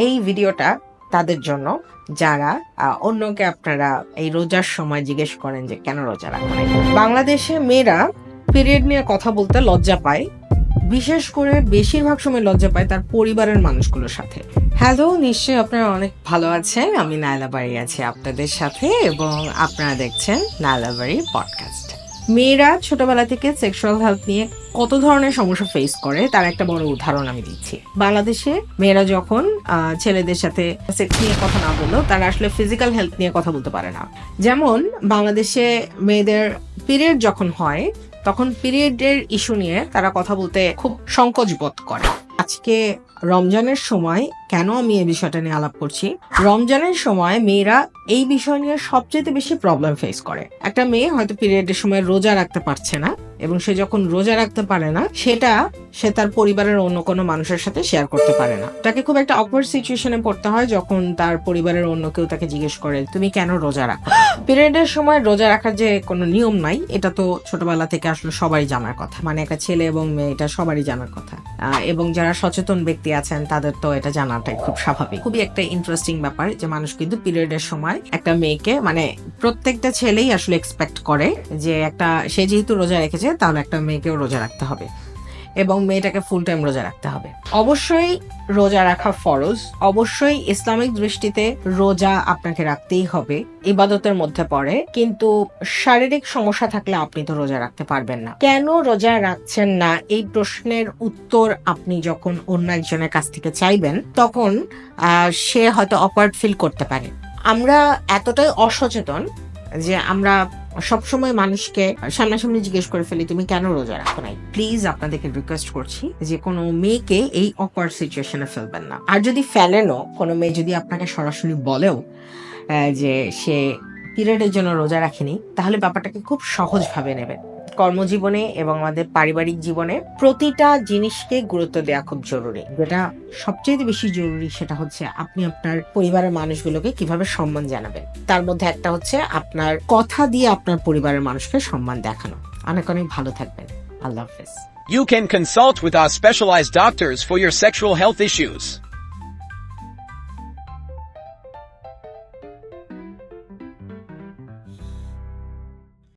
এই ভিডিওটা তাদের জন্য, যারা অন্যকে আপনারা এই রোজার সময় জিজ্ঞেস করেন যে কেন রোজা রাখো নাই? বাংলাদেশে মেয়েরা পিরিয়ড নিয়ে কথা বলতে লজ্জা পায়। বিশেষ করে বেশিরভাগ সময় লজ্জা পায় তার পরিবারের মানুষগুলোর সাথে। হ্যালো নিশ্চয়ই আপনারা অনেক ভালো আছেন। আমি নাইলাবাড়ি আছি আপনাদের সাথে এবং আপনারা দেখছেন নাইলাবাড়ি পডকাস্ট মেয়েরা ছোটবেলা থেকে সেক্সুয়াল হেলথ নিয়ে কত ধরনের সমস্যা ফেস করে, তার একটা বড় উদাহরণ আমি দিচ্ছি। বাংলাদেশে মেয়েরা যখন ছেলেদের সাথে সেক্স নিয়ে কথা না বলল তারা আসলে ফিজিক্যাল হেলথ নিয়ে কথা বলতে পারে না। যেমন, বাংলাদেশে মেয়েদের পিরিয়ড যখন হয়, তখন পিরিয়ডের ইস্যু নিয়ে তারা কথা বলতে খুব সংকোচ বোধ করে। আজকে রমজানের সময় কেন আমি এই বিষয়টা নিয়ে আলাপ করছি? রমজানের সময় মেয়েরা এই বিষয় নিয়ে সবচেয়ে বেশি প্রবলেম ফেস করে। একটা মেয়ে হয়তো পিরিয়ডের সময় রোজা রাখতে পারছে না এবং সে যখন রোজা রাখতে পারে না, সেটা সে তার পরিবারের অন্য কোনো মানুষের সাথে শেয়ার করতে পারে না। তাকে খুব একটা অকওয়ার্ড সিচুয়েশনে পড়তে হয় যখন তার পরিবারের অন্য কেউ তাকে জিজ্ঞেস করে, তুমি কেন রোজা রাখো? পিরিয়ডের সময় রোজা রাখার যে কোনো নিয়ম নাই, এটা তো ছোটবেলা থেকে আসলে সবারই জানার কথা। মানে একটা ছেলে এবং মেয়ে, এটা সবারই জানার কথা। এবং যারা সচেতন ব্যক্তি আছেন, তাদের তো এটা জানাটাই খুব স্বাভাবিক। খুবই একটা ইন্টারেস্টিং ব্যাপার যে মানুষ কিন্তু পিরিয়ডের সময় একটা মেয়েকে মানে প্রত্যেকটা ছেলেই আসলে এক্সপেক্ট করে যে একটা, সে যেহেতু রোজা রেখেছে, তাহলে একটা মেয়েকেও রোজা রাখতে হবে। এবং মেয়েটাকে ফুল টাইম রোজা রাখতে হবে। অবশ্যই রোজা রাখা ফরজ। অবশ্যই ইসলামিক দৃষ্টিতে রোজা আপনাকে রাখতেই হবে। ইবাদতের মধ্যে পড়ে। কিন্তু শারীরিক সমস্যা থাকলে আপনি তো রোজা রাখতে পারবেন না। কেন রোজা রাখছেন না? এই প্রশ্নের উত্তর আপনি যখন অন্য একজনের কাছ থেকে চাইবেন, তখন সে হয়তো অপার্ট ফিল করতে পারে। আমরা এতটাই অসচেতন যে আমরা সবসময় মানুষকে সামনাসামনি জিজ্ঞেস করে ফেলি তুমি কেন রোজা রাখো নাই? প্লিজ আপনাদেরকে রিকোয়েস্ট করছি যে কোনো মেয়েকে এই অকওয়ার্ড সিচুয়েশনে ফেলবেন না। আর যদি ফেলেনও কোনো মেয়ে যদি আপনাকে সরাসরি বলেও যে সে পিরিয়ডের জন্য রোজা রাখেনি তাহলে ব্যাপারটাকে খুব সহজভাবে নেবেন। কর্মজীবনে এবং আমাদের পারিবারিক জীবনে প্রতিটা জিনিসকে গুরুত্ব দেওয়া খুব জরুরি। যেটা সবচেয়ে বেশি জরুরি সেটা হচ্ছে আপনি আপনার পরিবারের মানুষগুলোকে কীভাবে সম্মান জানাবেন। তার মধ্যে একটা হচ্ছে আপনার কথা দিয়ে আপনার পরিবারের মানুষকে সম্মান দেখানো। অনেক অনেক ভালো থাকবেন। আল্লাহ হাফেজ। You can consult with our specialized doctors for your sexual health issues.